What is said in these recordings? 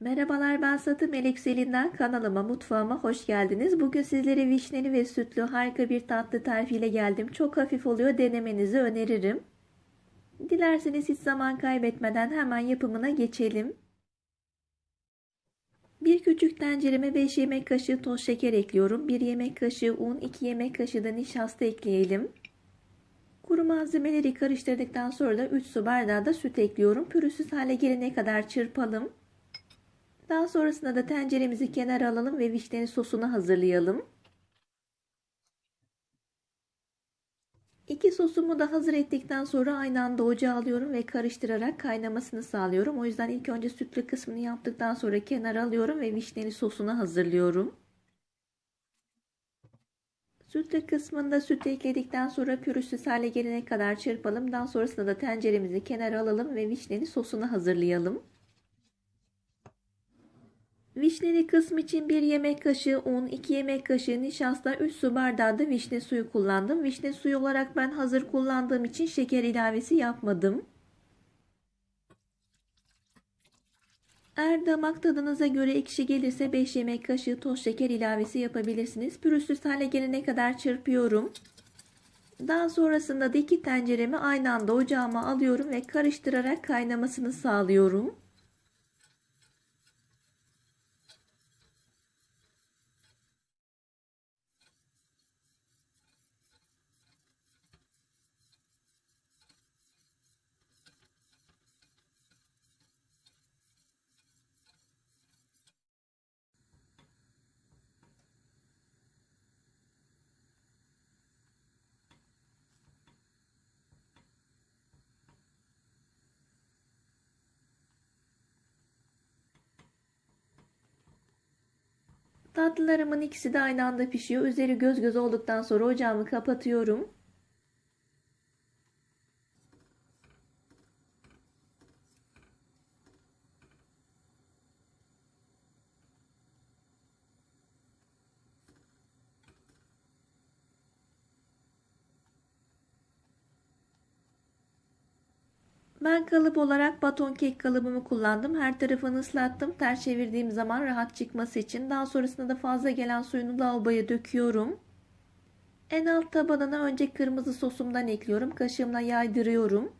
Merhabalar ben Satı Melek kanalıma mutfağıma hoş geldiniz. Bugün sizlere vişneli ve sütlü harika bir tatlı tarifiyle geldim. Çok hafif oluyor denemenizi öneririm. Dilerseniz hiç zaman kaybetmeden hemen yapımına geçelim. Bir küçük tencereme 5 yemek kaşığı toz şeker ekliyorum. 1 yemek kaşığı un, 2 yemek kaşığı da nişasta ekleyelim. Kuru malzemeleri karıştırdıktan sonra da 3 su bardağı da süt ekliyorum. Pürüzsüz hale gelene kadar çırpalım. Daha sonrasında da tenceremizi kenara alalım ve vişneli sosunu hazırlayalım. İki sosumu da hazır ettikten sonra aynı anda ocağa alıyorum ve karıştırarak kaynamasını sağlıyorum. O yüzden ilk önce sütlü kısmını yaptıktan sonra kenara alıyorum ve vişneli sosunu hazırlıyorum. Sütlü kısmında süt ekledikten sonra pürüzsüz hale gelene kadar çırpalım. Daha sonrasında da tenceremizi kenara alalım ve vişneli sosunu hazırlayalım. Vişneli kısmı için 1 yemek kaşığı un, 2 yemek kaşığı nişasta, 3 su bardağı da vişne suyu kullandım. Vişne suyu olarak ben hazır kullandığım için şeker ilavesi yapmadım. Eğer damak tadınıza göre ekşi gelirse 5 yemek kaşığı toz şeker ilavesi yapabilirsiniz. Pürüzsüz hale gelene kadar çırpıyorum. Daha sonrasında da iki tenceremi aynı anda ocağıma alıyorum ve karıştırarak kaynamasını sağlıyorum. Tatlılarımın ikisi de aynı anda pişiyor. Üzeri göz göz olduktan sonra ocağımı kapatıyorum. Ben kalıp olarak baton kek kalıbımı kullandım. Her tarafını ıslattım. Ters çevirdiğim zaman rahat çıkması için. Daha sonrasında da fazla gelen suyunu lavaboya döküyorum. En alt tabanına önce kırmızı sosumdan ekliyorum. Kaşığımla yaydırıyorum.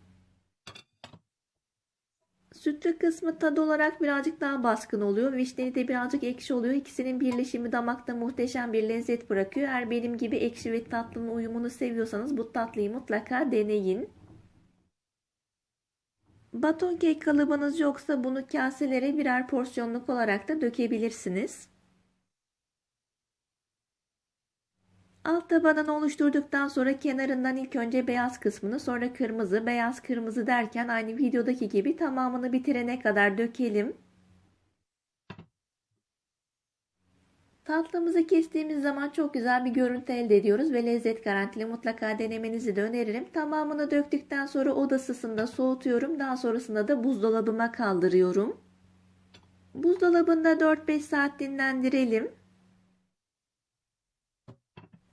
Sütlü kısmı tadı olarak birazcık daha baskın oluyor. Vişneli de birazcık ekşi oluyor. İkisinin birleşimi damakta muhteşem bir lezzet bırakıyor. Eğer benim gibi ekşi ve tatlının uyumunu seviyorsanız bu tatlıyı mutlaka deneyin. Baton kek kalıbınız yoksa bunu kaselere birer porsiyonluk olarak da dökebilirsiniz. Alt tabanını oluşturduktan sonra kenarından ilk önce beyaz kısmını sonra kırmızı, beyaz kırmızı derken aynı videodaki gibi tamamını bitirene kadar dökelim. Tatlımızı kestiğimiz zaman çok güzel bir görüntü elde ediyoruz ve lezzet garantili mutlaka denemenizi de öneririm. Tamamını döktükten sonra oda ısısında soğutuyorum. Daha sonrasında da buzdolabıma kaldırıyorum. Buzdolabında 4-5 saat dinlendirelim.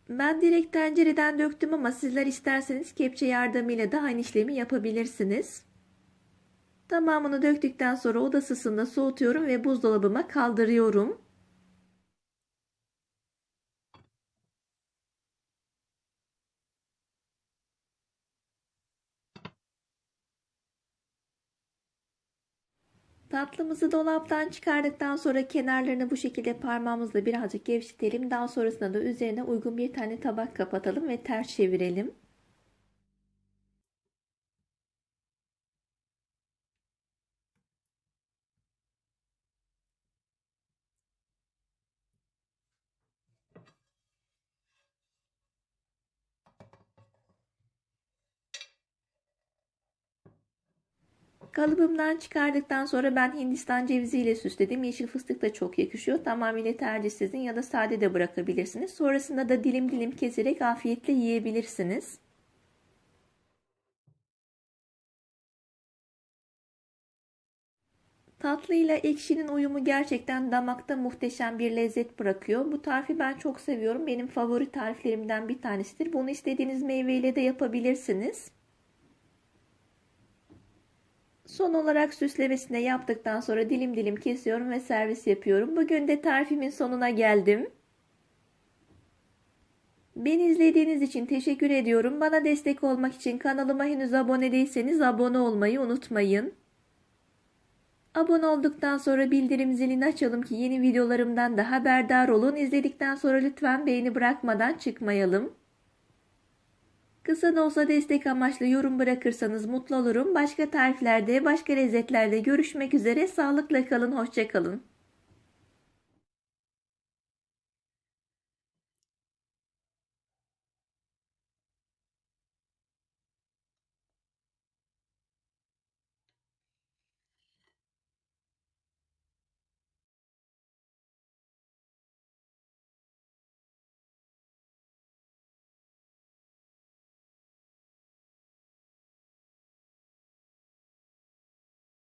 Ben direkt tencereden döktüm ama sizler isterseniz kepçe yardımıyla da aynı işlemi yapabilirsiniz. Tamamını döktükten sonra oda ısısında soğutuyorum ve buzdolabıma kaldırıyorum. Tatlımızı dolaptan çıkardıktan sonra kenarlarını bu şekilde parmağımızla birazcık gevşetelim. Daha sonrasında da üzerine uygun bir tane tabak kapatalım ve ters çevirelim. Kalıbımdan çıkardıktan sonra ben Hindistan cevizi ile süsledim. Yeşil fıstık da çok yakışıyor. Tamamıyla tercih sizin ya da sade de bırakabilirsiniz. Sonrasında da dilim dilim keserek afiyetle yiyebilirsiniz. Tatlıyla ekşinin uyumu gerçekten damakta muhteşem bir lezzet bırakıyor. Bu tarifi ben çok seviyorum. Benim favori tariflerimden bir tanesidir. Bunu istediğiniz meyveyle de yapabilirsiniz. Son olarak süslemesini yaptıktan sonra dilim dilim kesiyorum ve servis yapıyorum. Bugün de tarifimin sonuna geldim. Beni izlediğiniz için teşekkür ediyorum. Bana destek olmak için kanalıma henüz abone değilseniz abone olmayı unutmayın. Abone olduktan sonra bildirim zilini açalım ki yeni videolarımdan da haberdar olun. İzledikten sonra lütfen beğeni bırakmadan çıkmayalım. Kısa da olsa destek amaçlı yorum bırakırsanız mutlu olurum. Başka tariflerde, başka lezzetlerde görüşmek üzere. Sağlıkla kalın, hoşça kalın.